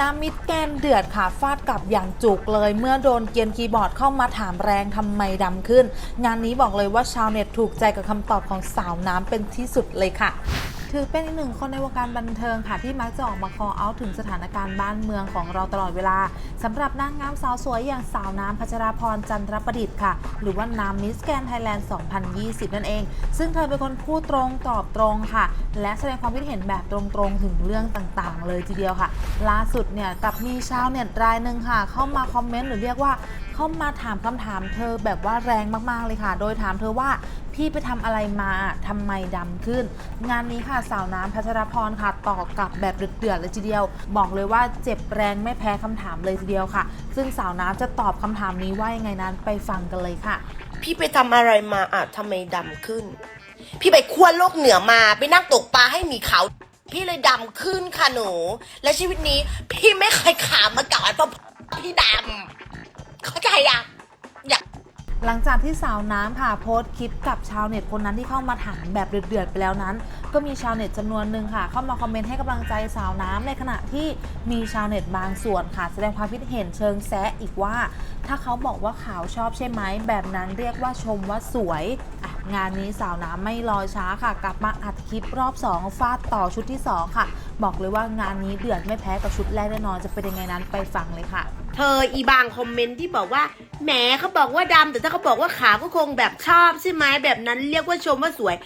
น้ำมิดแกนเดือดค่ะฟาดกลับอย่างจุกเลย เมื่อโดนเกียนคีย์บอร์ดเข้ามาถามแรงทำไมดำขึ้น งานนี้บอกเลยว่าชาวเน็ตถูกใจกับคำตอบของสาวน้ำเป็นที่สุดเลยค่ะ ถือเป็นอีกหนึ่งคนในวงการบันเทิงค่ะที่มักจะออกมา call out ถึงสถานการณ์บ้านเมืองของเราตลอดเวลาสำหรับนางงามสาวสวยอย่างสาวน้ำพัชราพรจันทรประดิษฐ์ค่ะ หรือว่าน้ำมิสแกนไทยแลนด์ 2020 นั่นเอง ซึ่งเธอเป็นคนพูดตรงตอบตรงค่ะ และแสดงความคิดเห็นแบบตรงๆ ถึงเรื่องต่างๆ เลยทีเดียวค่ะ ล่าสุดเนี่ยกับมีชาวเน็ตรายหนึ่งค่ะ เข้ามาคอมเมนต์หรือเรียกว่าเข้ามาถามคำถามเธอแบบว่าแรงมากๆเลยค่ะ โดยถามเธอว่า พี่ไปทำอะไรมาทำไมดำขึ้น งานนี้ค่ะสาวน้ำพัชรพรค่ะตอบกลับแบบเดือดๆเลยทีเดียว บอกเลยว่าเจ็บแรงไม่แพ้คำถามเลยทีเดียวค่ะ ซึ่งสาวน้ำจะตอบคำถามนี้ว่ายังไงนั้นไปฟังกันเลยค่ะ พี่ไปทำอะไรมาอะทำไมดำขึ้น พี่ไปขั้วโลกเหนือมาไปนั่งตกปลาให้หมีขาวพี่เลยดำขึ้นค่ะหนู และชีวิตนี้ พี่ไม่เคยขามมาก่อนเพราะพี่ดำเข้าใจยังอยาก หลังจากที่สาวน้ำค่ะโพสต์คลิปกับชาวเน็ตคนนั้นที่เข้ามาถามแบบเดือดๆไปแล้วนั้น ก็มีชาวเน็ตจำนวนหนึ่งค่ะ เข้ามาคอมเมนต์ให้กำลังใจสาวน้ำในขณะที่มีชาวเน็ตบางส่วนค่ะ แสดงความคิดเห็นเชิงแซะอีกว่า ถ้าเขาบอกว่าขาวชอบใช่ไหมแบบนั้นเรียกว่าชมว่าสวยงานนี้สาวน้ำไม่รอช้าค่ะ กลับมาอัดคลิปรอบ 2 ฟาดต่อชุดที่ 2 ค่ะ บอกเลยว่างานนี้เดือดไม่แพ้กับชุดแรกแน่นอนจะเป็นยังไงนั้นไปฟังเลยค่ะ เธออีบางคอมเมนต์ที่บอกว่าแหมเขาบอกว่าดำแต่ถ้าเขาบอกว่าขาวก็คงแบบชอบใช่ไหมแบบนั้นเรียกว่าชมว่าสวย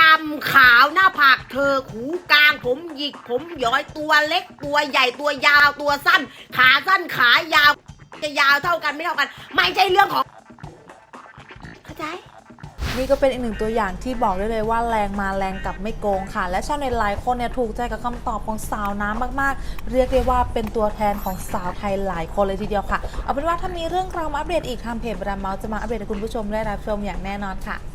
ดำขาวหน้าผากเธอหูกลางผมหยิกผมย้อยตัวเล็กตัวใหญ่ตัวยาวตัวสั้น ขาสั้นขายาวจะยาวเท่ากันไม่เท่ากัน ไม่ใช่เรื่องของเข้าใจ นี่ก็เป็นอีกหนึ่งตัวอย่างที่บอกได้เลยว่าแรงมาแรงกลับไม่โกงค่ะ และชาวเน็ตหลายคนเนี่ยถูกใจกับคำตอบของสาวน้ำมากๆ เรียกได้ว่าเป็นตัวแทนของสาวไทยหลายคนเลยทีเดียวค่ะ เอาเป็นว่าถ้ามีเรื่องราวมาอัปเดตอีกทางเพจบราเมาจะมาอัปเดตให้คุณผู้ชมได้รับชมอย่างแน่นอนค่ะ